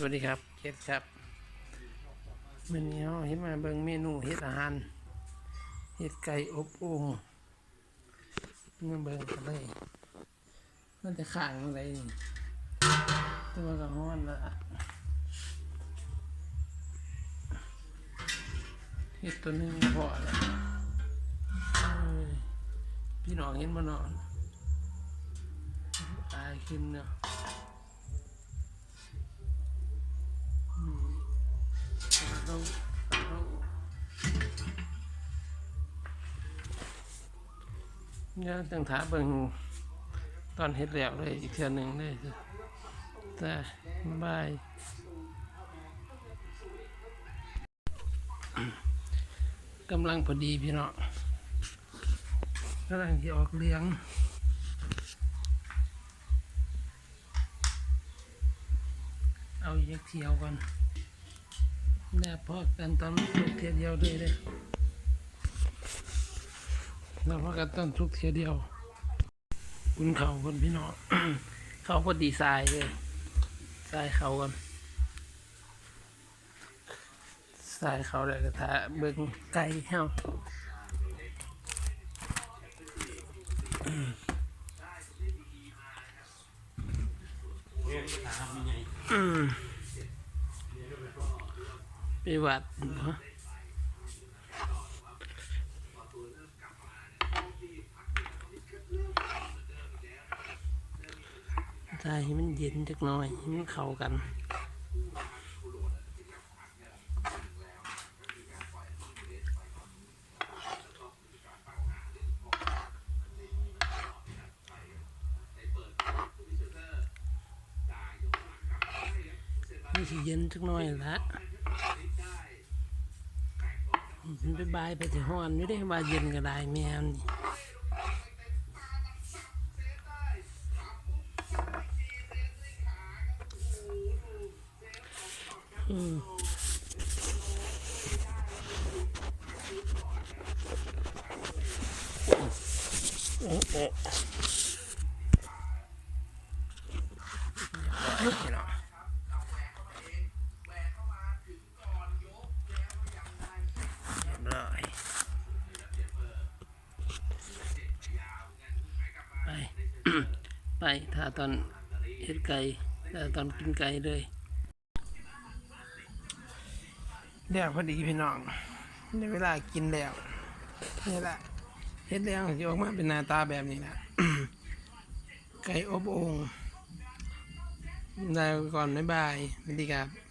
สวัสดีครับเฮ็ดครับวันนี้เราเฮ็ดมาเบิ่งเมนูเฮ็ดอาหารเฮ็ดไก่อบโอ่งมาเบิ่งกันเลยมันจะข้างอะไรนี่ตัวก็ฮ้อนละเฮ็ดตัวหนึงพอล้วเอ้ยพี่น้องเห็นบ่นอนตายขึ้นเนาะ เนี่ยตั้งถาเบิ่งตอนเฮ็ดแล้วเลยอีกเทื่อหนึ่งเลยแต่บายกำลังพอดีพี่เน้องกำลังที่ออกเลี้ยงเอาอีกเที่ยวก่อนแน่พอกันตอนทุกเที่ยเดียวเลยเลย แล้วพอกันตอนทุกเทียเดียว คุณเขาคนพี่น้องเขาพอดีทรายเลยทรายเขากันทรายเขาเลยกระทะเบิ่งไก่เฮาอืมไปวัดบ่ใช่ให้มันเย็นจักหน่อยให้มันเข้ากันนี่สิเย็นจักหน่อยละมันไปบายไปถึงห้อนไม่ได้ว่าเย็นก็ได้แมวนี่ ไป ไปถ้าตอนเฮ็ดไก่ถ้าตอนกินไก่เลย เดี๋ยวพอดีพี่น้องในเวลากินแล้วนี่แหละเฮ็ดแล้วจะออกมาเป็นหน้าตาแบบนี้นะไก่อบโอ่งได้ก่อนบ๊ายบายสวัสดีครับ